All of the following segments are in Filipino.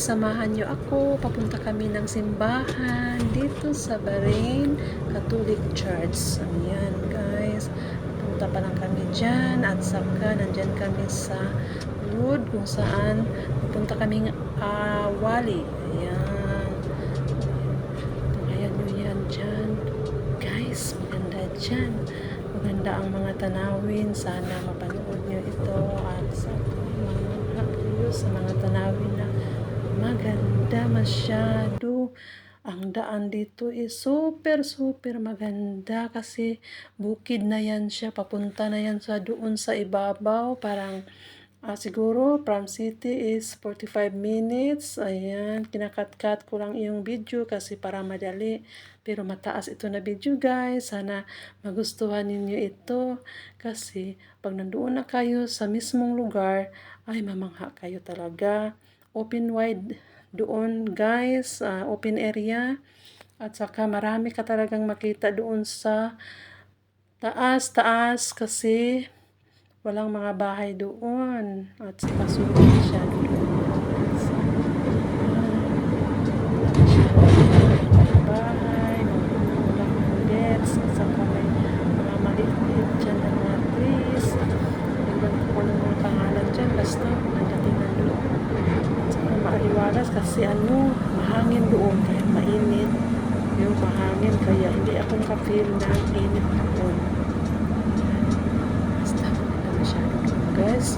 samahan nyo ako. Papunta kami ng simbahan dito sa Bahrain Catholic Church. Ayan guys, papunta pa lang kami dyan at saka nandyan kami sa Lud kung saan papunta kaming uh, Wali. Ayan. Ayan nyo yan dyan. Guys, maganda dyan. Maganda ang mga tanawin. Sana mapanood nyo ito at sa mga sa mga tanawin na maganda masyado. Ang daan dito is super super maganda kasi bukid na yan siya. Papunta na yan sa doon sa ibabaw. Parang ah, siguro from city is 45 minutes. Ayan, kinakat-cut ko lang yung video kasi para madali. Pero mataas ito na video guys. Sana magustuhan ninyo ito. Kasi pag nandoon na kayo sa mismong lugar, ay mamangha kayo talaga. Open wide doon guys, ah, open area. At saka marami ka talagang makita doon sa taas, taas kasi walang mga bahay doon. At saka sulit siya doon. Sa, bahay, mga bullets, at saka may mga maliit dyan na mga trees. Tingnan ko kung ano mga pangalan dyan, basta nagdating na doon. At saka maaliwalas kasi ano, mahangin doon, kaya mainit. Yung mahangin, kaya hindi ako nakafeel ng init doon. Basta maganda masyado doon, guys.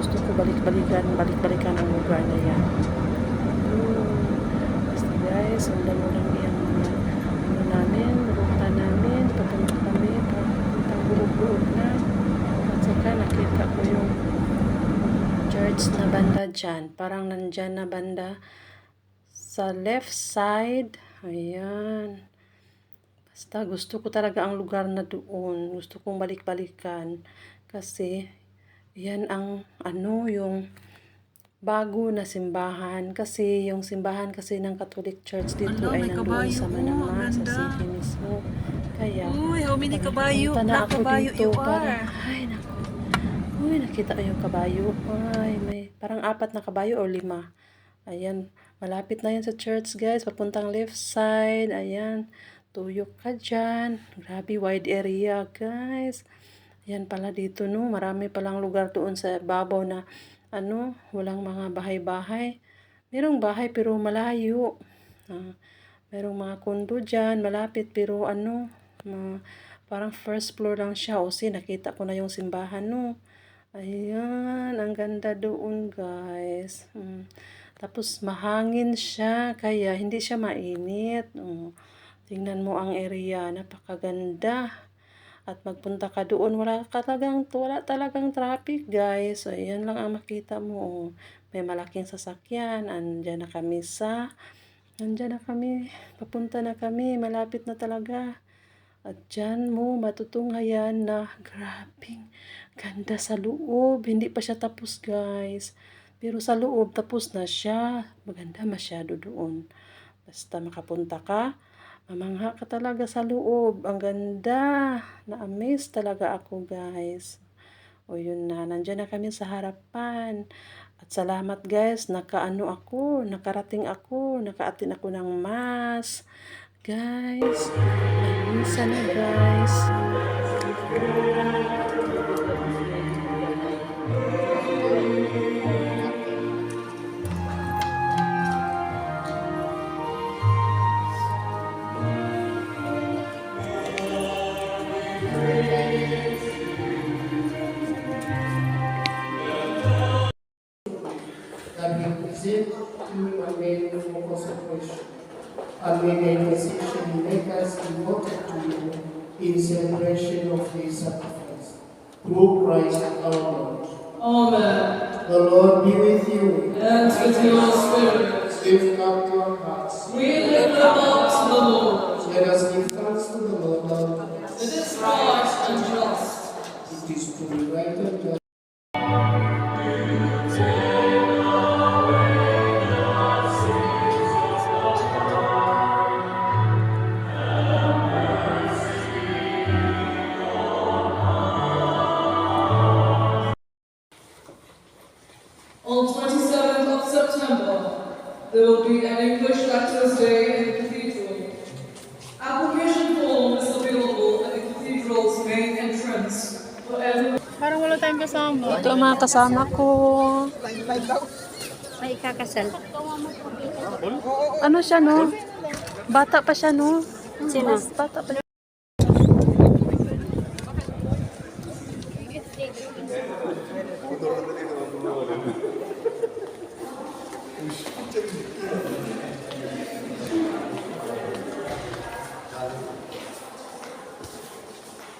Gusto ko balik-balikan, balik-balikan ang lugar na yan. Ayun. Basta guys, sundan mo lang mga ano namin, ruta namin, papunta kami, papuntang bulog-bulog na. At saka nakita ko yung church na banda dyan. Parang nandyan na banda sa left side. Ayan. Basta gusto ko talaga ang lugar na doon. Gusto kong balik-balikan. Kasi yan ang ano yung bago na simbahan. Kasi yung simbahan kasi ng Catholic Church dito Ala, ay may nandoon kabayo. sa Oh, Manama, sa city mismo. Kaya, Uy, how many kabayo? na ako kabayo dito, you are. ay naku. Uy, nakita ko yung kabayo. Ay, may parang apat na kabayo o lima. Ayan, malapit na yan sa church guys. Papuntang left side. Ayan, tuyok ka dyan. Grabe, wide area guys. Ayan pala dito no. Marami palang lugar doon sa babaw na ano, walang mga bahay-bahay. Merong bahay pero malayo. Ah, merong mga kondo dyan, malapit pero ano, ma- parang first floor lang siya. O si, nakita ko na yung simbahan no. Ayan, ang ganda doon guys. Mm. Tapos mahangin siya, kaya hindi siya mainit. Oh, tingnan mo ang area, napakaganda. At magpunta ka doon, wala talagang, wala talagang traffic guys. So, ayan lang ang makita mo. Oh. May malaking sasakyan, andyan na kami sa, andyan na kami, papunta na kami, malapit na talaga. At dyan mo matutunghayan na grabing ganda sa loob. Hindi pa siya tapos guys. Pero sa loob tapos na siya. Maganda masyado doon. Basta makapunta ka, mamangha ka talaga sa loob. Ang ganda. Na-amaze talaga ako guys. O yun na, nandyan na kami sa harapan. At salamat guys, nakaano ako, nakarating ako, nakaatin ako ng mas. Guys, minsan na guys. Consecration. And may the intercession make us devoted to you in celebration of this sacrifice. Through Christ our Lord. Amen. The Lord be with you. And with your spirit, Lift up your hearts. we lift them up to the Lord. Let us give thanks to the Lord. It is right and just. It is to be right and just. Tayong kasama. Ito ang mga kasama ko. May ikakasal. Ano siya, no? Bata pa siya, no? Sino? Bata pa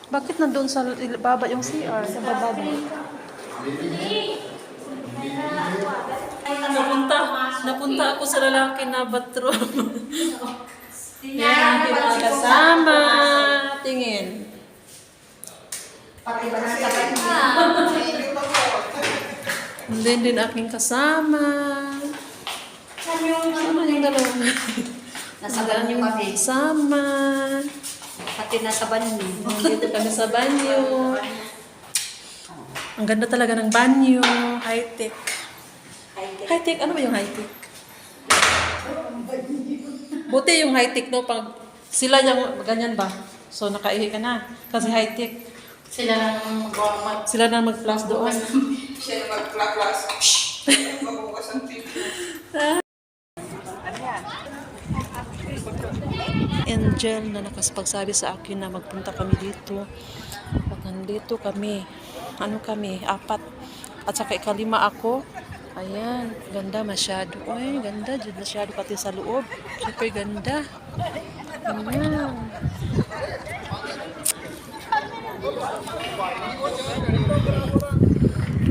Bakit nandun sa baba yung CR? Sa baba ba? Napunta, napunta ako sa lalaki na bathroom. Yan, aking mga kasama. Tingin. Hindi din aking kasama. Ano yung dalawa? Nasa banyo kami. Kasama. Pati nasa banyo. Nandito kami sa banyo. Ang ganda talaga ng banyo. High-tech. High-tech? Ano ba yung high-tech? Buti yung high-tech, no? Pag sila yung ganyan ba? So, nakaihi ka na. Kasi high-tech. Sila lang mag Sila na mag-plus doon. Siya yung mag-class. Magbukas ang TV. Angel na nakapagsabi sa akin na magpunta kami dito. At nandito kami. Ano kami? Apat. At saka ikalima ako. Ayan. Ganda masyado. Ay, ganda. Diyod masyado pati sa loob. Super ganda. Ayan.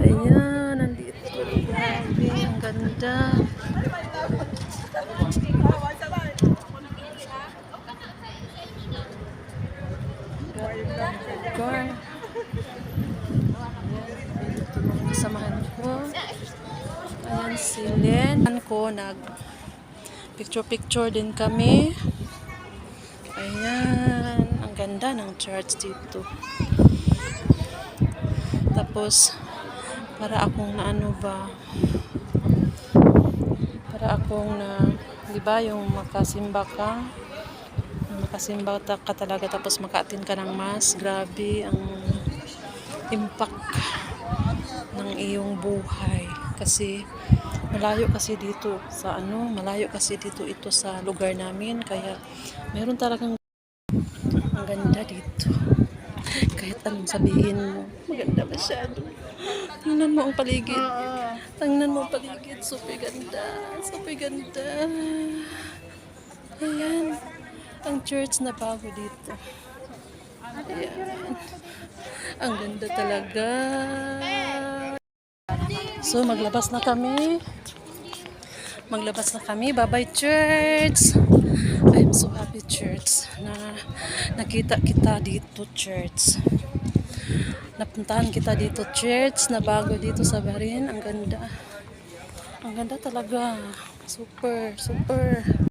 Ayan. Nandito. Ang ganda. Gar. Samahan ko. Ayan Ayan ko, nag picture-picture din kami. Ayan. Ang ganda ng church dito. Tapos, para akong na ano ba, para akong na, di ba, yung makasimba ka, makasimba ka talaga tapos makaatin ka ng mas grabe ang impact ng iyong buhay kasi malayo kasi dito sa ano malayo kasi dito ito sa lugar namin kaya meron talagang ang ganda dito kahit anong sabihin mo maganda masyado tingnan mo ang paligid tingnan mo ang paligid super ganda super ganda ayan ang church na bago dito. Ayan. Ang ganda talaga. So, maglabas na kami. Maglabas na kami. Bye-bye, church. I'm so happy, church, na nakita kita dito, church. Napuntahan kita dito, church, na bago dito sa Barin. Ang ganda. Ang ganda talaga. Super, super.